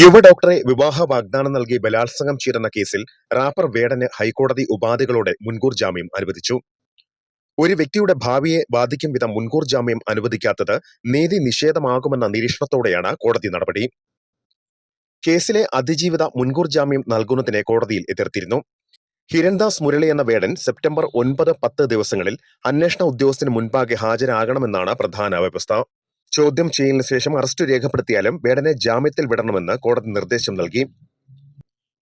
യുവ ഡോക്ടറെ വിവാഹ വാഗ്ദാനം നൽകി ബലാത്സംഗം ചെയ്തെന്ന കേസിൽ റാപ്പർ വേടന് ഹൈക്കോടതി ഉപാധികളോടെ മുൻകൂർ ജാമ്യം അനുവദിച്ചു. ഒരു വ്യക്തിയുടെ ഭാവിയെ ബാധിക്കും വിധം മുൻകൂർ ജാമ്യം അനുവദിക്കാത്തത് നീതി നിഷേധമാകുമെന്ന നിരീക്ഷണത്തോടെയാണ് കോടതി നടപടി. കേസിലെ അതിജീവിത മുൻകൂർ ജാമ്യം നൽകുന്നതിനെ കോടതിയിൽ എതിർത്തിരുന്നു. ഹിരൺദാസ് മുരളി എന്ന വേടൻ സെപ്റ്റംബർ ഒൻപത് പത്ത് ദിവസങ്ങളിൽ അന്വേഷണ ഉദ്യോഗസ്ഥന് മുൻപാകെ ഹാജരാകണമെന്നാണ് പ്രധാന വ്യവസ്ഥ. ചോദ്യം ചെയ്യലിന് ശേഷം അറസ്റ്റ് രേഖപ്പെടുത്തിയാലും വേടനെ ജാമ്യത്തിൽ വിടണമെന്ന് കോടതി നിർദ്ദേശം നൽകി.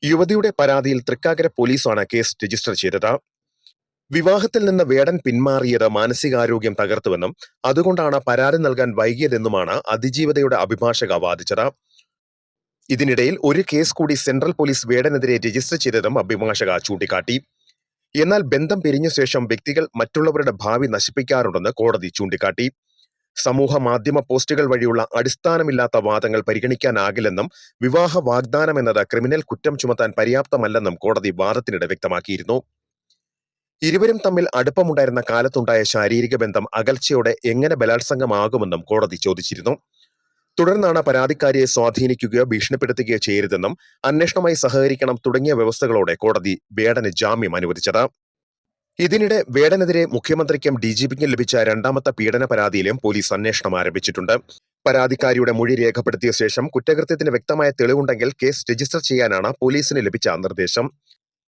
യുവതിയുടെ പരാതിയിൽ തൃക്കാക്കര പോലീസാണ് കേസ് രജിസ്റ്റർ ചെയ്തത്. വിവാഹത്തിൽ നിന്ന് വേടൻ പിന്മാറിയത് മാനസികാരോഗ്യം തകർത്തുവെന്നും അതുകൊണ്ടാണ് പരാതി നൽകാൻ വൈകിയതെന്നുമാണ് അതിജീവതയുടെ അഭിഭാഷക വാദിച്ചത്. ഇതിനിടയിൽ ഒരു കേസ് കൂടി സെൻട്രൽ പോലീസ് വേടനെതിരെ രജിസ്റ്റർ ചെയ്തതും അഭിഭാഷക ചൂണ്ടിക്കാട്ടി. എന്നാൽ ബന്ധം പിരിഞ്ഞ ശേഷം വ്യക്തികൾ മറ്റുള്ളവരുടെ ഭാവി നശിപ്പിക്കാറുണ്ടെന്ന് കോടതി ചൂണ്ടിക്കാട്ടി. സമൂഹ മാധ്യമ പോസ്റ്റുകൾ വഴിയുള്ള അടിസ്ഥാനമില്ലാത്ത വാദങ്ങൾ പരിഗണിക്കാനാകില്ലെന്നും വിവാഹ വാഗ്ദാനം എന്നത് ക്രിമിനൽ കുറ്റം ചുമത്താൻ പര്യാപ്തമല്ലെന്നും കോടതി വാദത്തിനിടെ വ്യക്തമാക്കിയിരുന്നു. ഇരുവരും തമ്മിൽ അടുപ്പമുണ്ടായിരുന്ന കാലത്തുണ്ടായ ശാരീരിക ബന്ധം അകൽച്ചയോടെ എങ്ങനെ ബലാത്സംഗമാകുമെന്നും കോടതി ചോദിച്ചിരുന്നു. തുടർന്നാണ് പരാതിക്കാരിയെ സ്വാധീനിക്കുകയോ ഭീഷണിപ്പെടുത്തുകയോ ചെയ്യരുതെന്നും അന്വേഷണമായി സഹകരിക്കണം തുടങ്ങിയ വ്യവസ്ഥകളോടെ കോടതി ബേഡന് ജാമ്യം അനുവദിച്ചത്. ഇതിനിടെ വേടനെതിരെ മുഖ്യമന്ത്രിക്കും ഡി ജി പിക്കും ലഭിച്ച രണ്ടാമത്തെ പീഡന പരാതിയിലും പോലീസ് അന്വേഷണം ആരംഭിച്ചിട്ടുണ്ട്. പരാതിക്കാരിയുടെ മൊഴി രേഖപ്പെടുത്തിയ ശേഷം കുറ്റകൃത്യത്തിന് വ്യക്തമായ തെളിവുണ്ടെങ്കിൽ കേസ് രജിസ്റ്റർ ചെയ്യാനാണ് പോലീസിന് ലഭിച്ച നിർദ്ദേശം.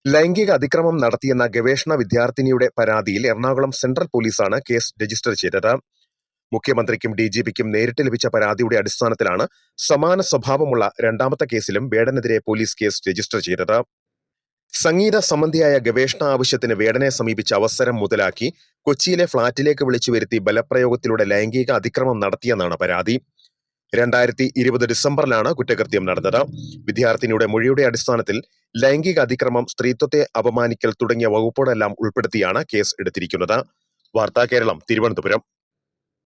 ലൈംഗിക അതിക്രമം നടത്തിയെന്ന ഗവേഷണ വിദ്യാർത്ഥിനിയുടെ പരാതിയിൽ എറണാകുളം സെൻട്രൽ പോലീസാണ് കേസ് രജിസ്റ്റർ ചെയ്തത്. മുഖ്യമന്ത്രിക്കും ഡിജിപിക്കും നേരിട്ട് ലഭിച്ച പരാതിയുടെ അടിസ്ഥാനത്തിലാണ് സമാന സ്വഭാവമുള്ള രണ്ടാമത്തെ കേസിലും വേടനെതിരെ പോലീസ് കേസ് രജിസ്റ്റർ ചെയ്തത്. സംഗീത സംബന്ധിയായ ഗവേഷണ ആവശ്യത്തിന് വേടനെ സമീപിച്ച അവസരം മുതലാക്കി കൊച്ചിയിലെ ഫ്ളാറ്റിലേക്ക് വിളിച്ചു വരുത്തി ബലപ്രയോഗത്തിലൂടെ ലൈംഗിക അതിക്രമം നടത്തിയെന്നാണ് പരാതി. രണ്ടായിരത്തി ഇരുപത് ഡിസംബറിലാണ് കുറ്റകൃത്യം നടന്നത്. വിദ്യാർത്ഥിനിയുടെ മൊഴിയുടെ അടിസ്ഥാനത്തിൽ ലൈംഗിക അതിക്രമം സ്ത്രീത്വത്തെ അപമാനിക്കൽ തുടങ്ങിയ വകുപ്പുകളെല്ലാം ഉൾപ്പെടുത്തിയാണ് കേസ് എടുത്തിരിക്കുന്നത്. വാർത്താ കേരളം തിരുവനന്തപുരം.